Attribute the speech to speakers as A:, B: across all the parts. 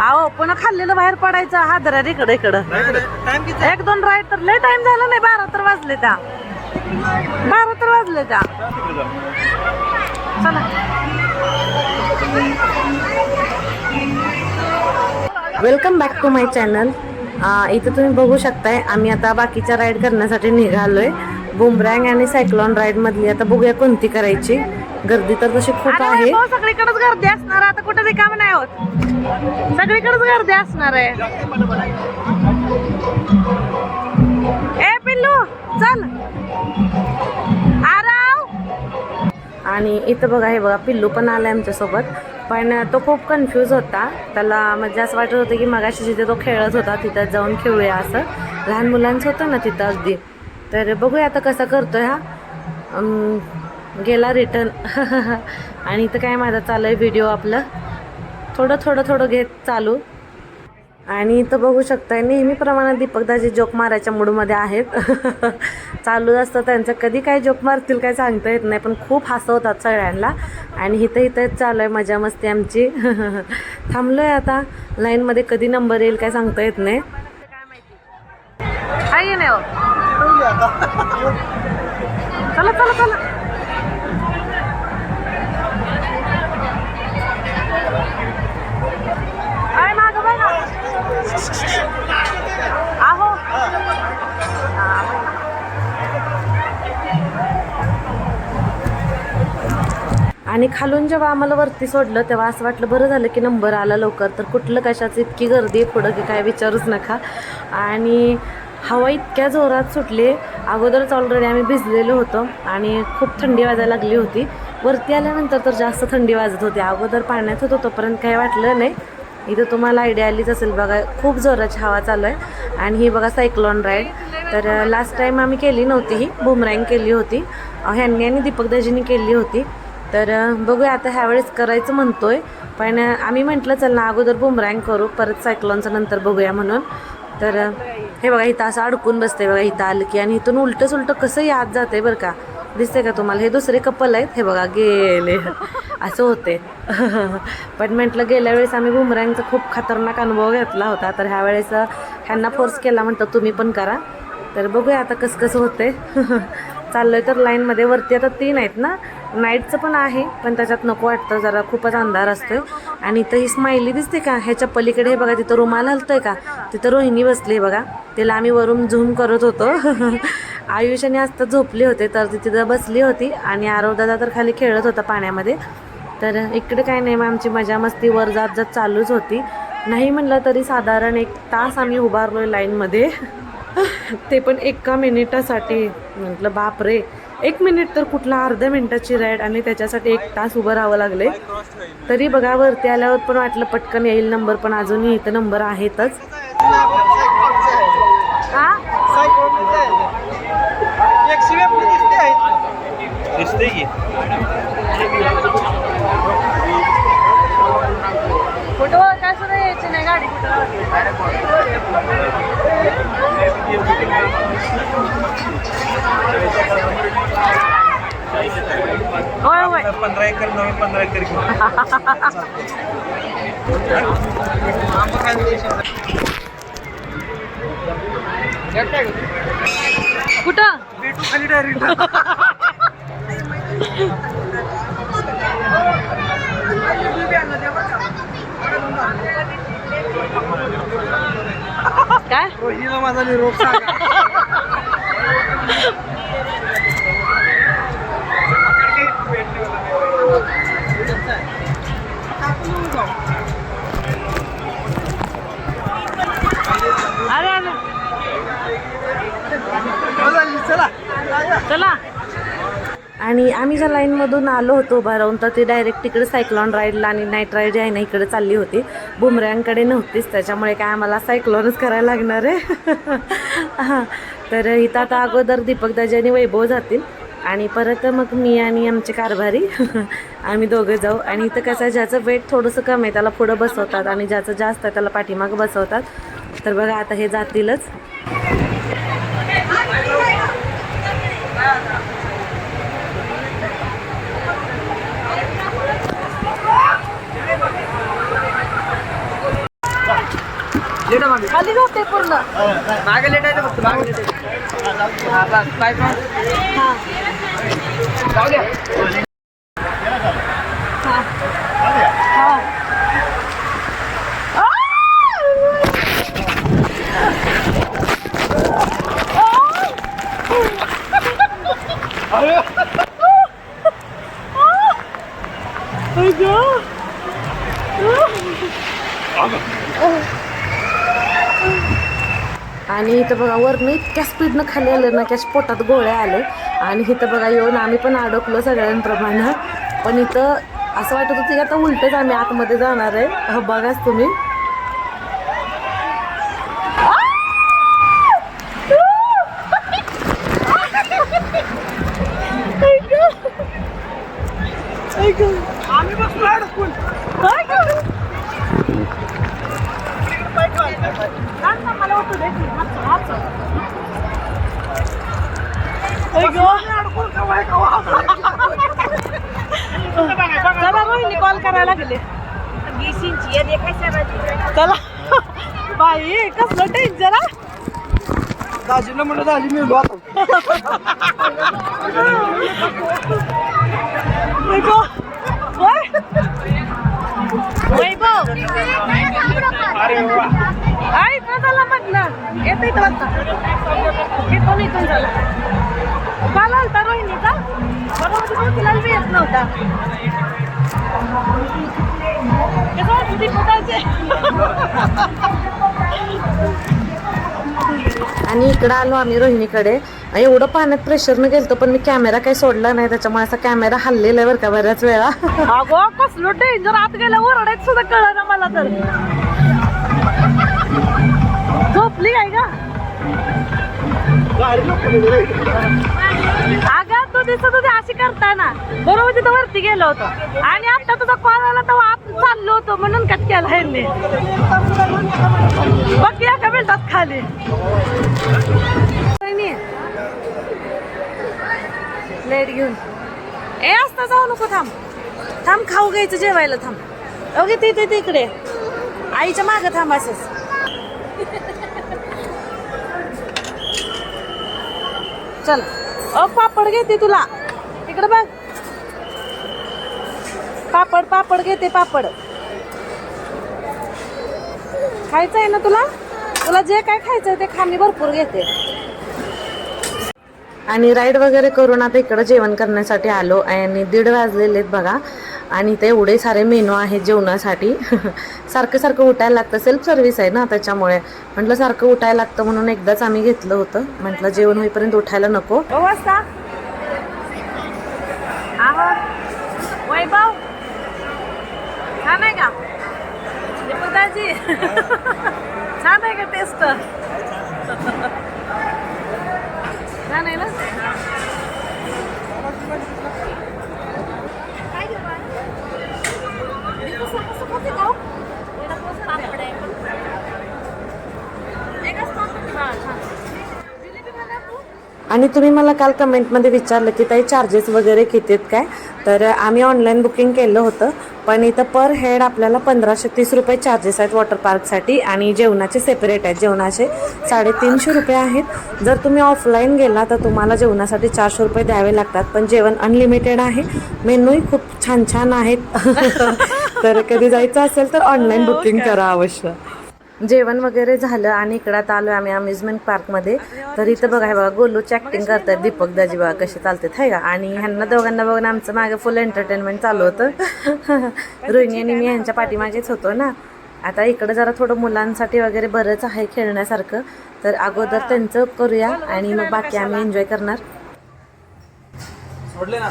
A: अहो पण खाल्लेलं बाहेर पडायचं. हादरा इकडं इकडं. एक दोन राईड तर लय टाइम झाला नाही बारा तर वाजले त्या. बारा तर वाजले त्या. चला. Welcome back to my channel इथं तुम्ही बघू शकताय आम्ही आता बाकीच्या राईड करण्यासाठी निघालोय. बुमरँग आणि सायक्लॉन राईड मधली आता बघूया कोणती करायची. गर्दी तर तशी खूप आहे. सगळीकडेच गर्दी असणार. आता कुठे रिकाम नाही होत. सगळीकडेच गर्दी असणार आहे. ए पिल्लू चल. आराव. आणि इथं बघा हे बघा पिल्लू पण आलाय आमच्यासोबत. पण तो खूप कन्फ्यूज होता. त्याला म्हणजे असं वाटत होतं की मगाशी जिथे तो खेळत होता तिथं जाऊन खेळूया असं. लहान मुलांचं होतं ना तिथं अगदी. तर बघूया आता कसा करतोय हा. गेला रिटर्न. आणि इथं काय माझा चालू आहे व्हिडिओ आपलं. थोडं थोडं थोडं घेत चालू. आणि इथं बघू शकताय नेहमीप्रमाणे दीपकदाजी जोक मारायच्या मूडमध्ये आहेत. चालू असतं त्यांचं. कधी काय जोक मारतील काय सांगता येत नाही पण खूप हसवतात सगळ्यांना. आणि इथं इथं चालू आहे मजा मस्ती आमची. थांबलो आहे आता लाईनमध्ये कधी नंबर येईल काय सांगता येत नाही. हो. चला चला चला. आणि खालून जेव्हा आम्हाला वरती सोडलं तेव्हा असं वाटलं बरं झालं की नंबर आला लवकर तर कुठलं कशाचं इतकी गर्दी आहे पुढं की काय विचारूच नका. आणि हवा इतक्या जोरात सुटली. अगोदरच ऑलरेडी आम्ही भिजलेलो होतो आणि खूप थंडी वाजायला लागली होती. वरती आल्यानंतर तर जास्त थंडी वाजत होती. अगोदर पाण्यात होतो तोपर्यंत काही वाटलं नाही. इथं तुम्हाला आयडिया आलीच असेल बघा खूप जोराची हवा चालू आहे. आणि ही बघा सायक्लॉन राईड तर uh, लास्ट टाईम आम्ही केली नव्हती ही बुमरँग केली होती. ह्यांनी आणि दीपकदाजींनी केली होती. तर बघूया आता ह्यावेळेस करायचं म्हणतोय. पण आम्ही म्हटलं चल ना अगोदर बुमरँग करू परत सायक्लॉनचं नंतर बघूया म्हणून. तर हे बघा इथं असं अडकून बसते बघा इथं आलं की आणि इथून उलटं सुलटं कसं याद जाते बरं का? दिसते का तुम्हाला? हे दुसरे कपल आहेत. हे बघा गेले. असं होते पण म्हटलं गेल्या वेळेस आम्ही बुमरँगचा खूप खतरनाक अनुभव घेतला होता. तर ह्या वेळेस ह्यांना फोर्स केला म्हणतं तुम्ही पण करा. तर बघूया आता कसं कसं होते चाललोय तर लाईनमध्ये वरती आता तीन आहेत ना? नाईटचं पण आहे पण त्याच्यात नको वाटतं. जरा खूपच अंधार असतोय. आणि इथं ही स्माइली दिसते का? ह्याच्या पलीकडे हे बघा तिथं रुमाल हलतोय का? तिथं रोहिणी बसली आहे बघा. तिला आम्ही वरून झूम करत होतो. आयुष आणि आस्था झोपले होते तर ती तिथं बसली होती. आणि आरवदादा तर खाली खेळत होता पाण्यामध्ये. तर इकडे काय नाही मग आमची मजा मस्ती वर जात जात चालूच होती. नाही म्हणलं तरी साधारण एक तास आम्ही उभारलोय लाईनमध्ये ते पण एका मिनिटासाठी. म्हटलं बापरे. एक मिनिट तर कुठला अर्ध्या मिनिटाची राईड आणि त्याच्यासाठी एक तास उभं राहावं लागले. तरी बघा वरती आल्यावर पण वाटलं पटकन येईल नंबर पण अजूनही इथं नंबर आहेतच. हा
B: दिसते की.
A: कुठं काय सुद्धा यायची नाही गाडी होय होय.
B: पंधरा एकर नवीन पंधरा एकर
A: कुठं?
B: भेटू खाली डायरेक्ट
A: काय?
B: रोहिणीला माझा निरोप सांगा. चला.
A: आणि आम्ही ज्या लाईनमधून आलो होतो उभा राहून तर ती डायरेक्ट तिकडे सायक्लॉन राईडला आणि नाईट राईड आहे ना इकडे चालली होती. बुमऱ्यांकडे नव्हतीच त्याच्यामुळे काय आम्हाला सायक्लॉनच करायला लागणार आहे. हां. तर इथं आता अगोदर दीपक दाजी वैभव जातील. आणि परत मग मी आणि आमचे कारभारी आम्ही दोघं जाऊ. आणि इथं कसं आहे ज्याचं वेट थोडंसं कमी आहे त्याला पुढं बसवतात. आणि ज्याचं जास्त आहे त्याला पाठीमाग बसवतात. तर बघा आता हे जातीलच. पूर्ण.
B: मागे आहे फक्त मागे लेटायचं. हा, बस, पाय पाय.
A: हा
B: जाऊ द्या.
A: हा हा आणि इथं बघा वरनं इतक्या स्पीडनं खाली आलं ना की अशा पोटात गोळ्या आले. आणि इथं बघा येऊन आम्ही पण अडकलो सगळ्यांप्रमाणे. पण इथं असं वाटत होतं की आता उलटच आम्ही आतमध्ये जाणार आहे. हो बघाच तुम्ही.
B: आम्ही
A: चला रोहिणी कॉल करायला गेले. चला. बाई कसलं टेन्शन हा?
B: दाजीला म्हणलं दाजी मी उभा होतो.
A: वैभव
B: अरे वा.
A: झाला इथं वाजता इथून झाला रोहिणीचा बरोबर बी येत नव्हता कसं दीपकाचे? आणि इकडं आलो आम्ही रोहिणीकडे एवढं पाण्यात प्रेशरनं गेलतो पण मी कॅमेरा काही सोडला नाही त्याच्यामुळे असा कॅमेरा हल्लेला आहे बरं का बऱ्याच वेळा. अगो कसलो डेंजर आत गेला ओरडायच सुद्धा कळलं ना मला तर. झोपली काय का. अगं तू दिसत होती अशी करताना. बरोबर तिथं वरती गेलो होतो. आणि आता तुझा कॉल आला तेव्हा आत चाललो होतो. म्हणून कट केला ह्यांनी बघ की एका मिनिटात खाली. प्लेट घेऊन. ए असता जाऊ नको थांब. थांब खाऊ घ्यायचं जेवायला थांब. ओके ते ते तिकडे. आईच्या मागं थांब असंच. चल. अ पापड घेते तुला. इकडे बघ. पापड पापड घेते पापड. खायचं आहे ना तुला? तुला जे काय खायचं ते खा मी भरपूर घेते. आणि राईड वगैरे करून आता इकडं जेवण करण्यासाठी आलो आणि दीड वाजलेले आहेत बघा. आणि ते एवढे सारे मेनू आहेत जेवणासाठी. सारखं सारखं उठायला लागतं. सेल्फ सर्व्हिस आहे ना त्याच्यामुळे. म्हटलं सारखं उठायला लागतं म्हणून एकदाच आम्ही घेतलं होतं. म्हटलं जेवण होईपर्यंत उठायला नको. हो, वाजता. वैभव. छान आहे का? छान आहे का टेस्ट छान आहे ना आणि तुम्ही मला काल कमेंटमध्ये विचारलं की ताई चार्जेस वगैरे किती आहेत काय? तर आम्ही ऑनलाईन बुकिंग केलं होतं पण इथं पर हेड आपल्याला पंधराशे तीस रुपये चार्जेस आहेत वॉटर पार्कसाठी आणि जेवणाचे सेपरेट आहेत. जेवणाचे साडेतीनशे रुपये आहेत. जर तुम्ही ऑफलाईन गेला तर तुम्हाला जेवणासाठी चारशे रुपये द्यावे लागतात पण जेवण अनलिमिटेड आहे. मेनूही खूप छान छान आहेत. तर कधी जायचं असेल तर ऑनलाईन बुकिंग करा अवश्य. जेवण वगैरे झालं आणि इकडं आता आलो आम्ही अम्युजमेंट पार्कमध्ये तर इथं बघा हे बघा गोलूची ॲक्टिंग करतात दीपक दाजी बघा कसे चालतात हाय का? आणि ह्यांना दोघांना बघून आमचं मागे फुल एंटरटेनमेंट चालू होतं. रोहिणी आणि मी ह्यांच्या पाठीमागेच होतो ना. आता इकडं जरा थोडं मुलांसाठी वगैरे बरंच आहे खेळण्यासारखं. तर अगोदर त्यांचं करूया आणि मग बाकी आम्ही एन्जॉय करणार.
B: सोडले ना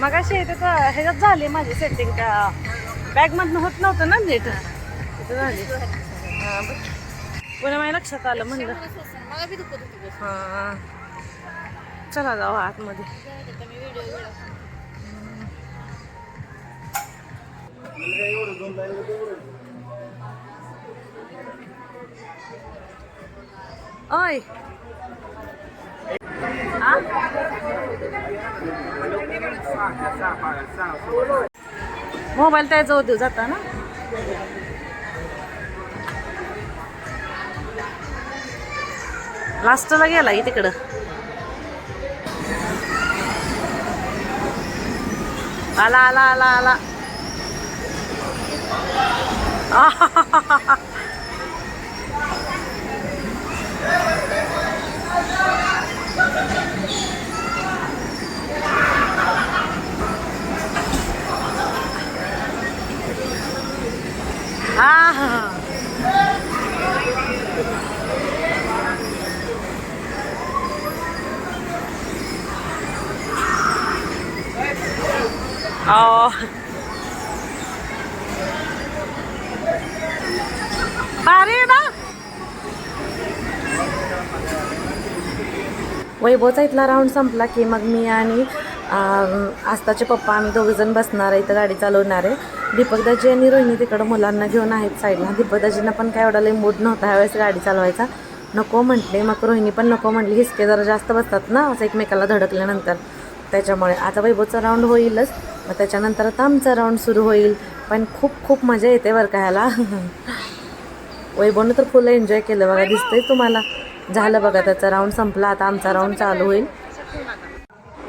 A: मग अशी ह्याच्यात झाली माझी सेटिंग का बॅगमधनं होत नव्हतं ना नीट? तिथं झाली. पुन्हा माझ्या लक्षात आलं म्हणलं. हा. चला जाऊ आतमध्ये.
C: व्हिडिओ
A: ओय. मोबाईल त्या जवळ देऊ जाता ना. लास्टला गेला की तिकडं. आला आला आला आला. हा. हा भारी आहे ना? वैभवचा इथला राऊंड संपला की मग मी आणि आस्ताचे पप्पा आम्ही दोघंजण बसणार आहे इथं गाडी चालवणार आहे. दीपकदाजी आणि रोहिणी तिकडं मुलांना घेऊन आहेत साईडला. दीपकदाजींना पण काय एवढा लई मूड नव्हता ह्यावेळेस गाडी चालवायचा. नको म्हटले मग रोहिणी पण नको म्हटली. हिसके जरा जास्त बसतात ना असं एकमेकाला धडकल्यानंतर. त्याच्यामुळे आता वैभवचा राऊंड होईलच. मग त्याच्यानंतर आता आमचा राऊंड सुरू होईल. पण खूप खूप मजा येते बरं का ह्याला. वैभवनं तर फुलं एन्जॉय केलं बघा दिसतंय तुम्हाला. झालं बघा त्याचा राऊंड संपला. आता आमचा राऊंड चालू होईल.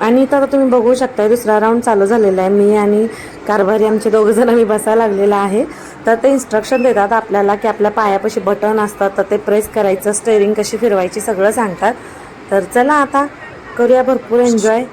A: आणि इथं आता तुम्ही बघू शकता दुसरा राऊंड चालू झालेला आहे. मी आणि कारभारी आमचे दोघं जण आम्ही बसायला लागलेला आहे. तर ते इन्स्ट्रक्शन देतात आपल्याला की आपल्या पायापाशी बटन असतात तर ते प्रेस करायचं स्टेअरिंग कशी फिरवायची सगळं सांगतात. तर चला आता करूया भरपूर एन्जॉय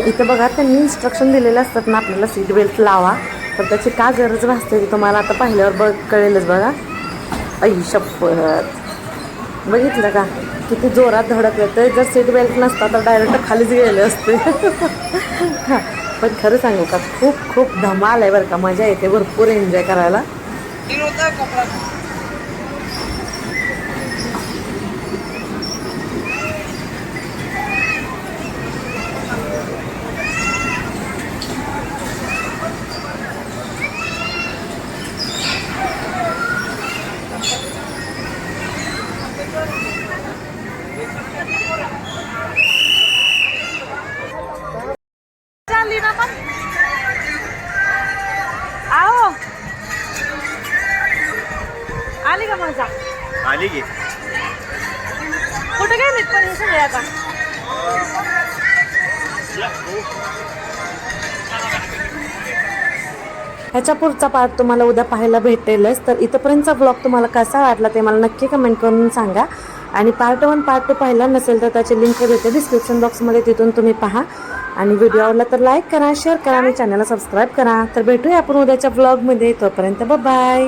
A: आणि इथं बघा त्यांनी इन्स्ट्रक्शन दिलेलं असतात ना आपल्याला सीट बेल्ट लावा. तर त्याची का गरज भासते ती तुम्हाला आता पाहिल्यावर बघ कळेलच बघा. ऐ शपथ. बघितलं का? किती जोरात धडकलं तर जर सीट बेल्ट नसता तर डायरेक्ट खालीच गेले असते. हां पण खरं सांगू का खूप खूप धमाल आहे बरं का. मजा येते भरपूर एन्जॉय करायला. कुठे गेलीत पण हे सगळे आता? ह्याच्या पुढचा पार्ट तुम्हाला उद्या पाहायला भेटेलच. तर इथंपर्यंतचा ब्लॉग तुम्हाला कसा वाटला ते मला नक्की कमेंट करून सांगा. आणि पार्ट वन पार्ट टू पाहिला नसेल तर त्याची लिंक भेटते डिस्क्रिप्शन बॉक्समध्ये तिथून तुम्ही पहा. आणि व्हिडिओ आवडला तर लाईक करा शेअर करा आणि चॅनलला सबस्क्राईब करा. तर भेटूया आपण उद्याच्या ब्लॉगमध्ये तोपर्यंत बाय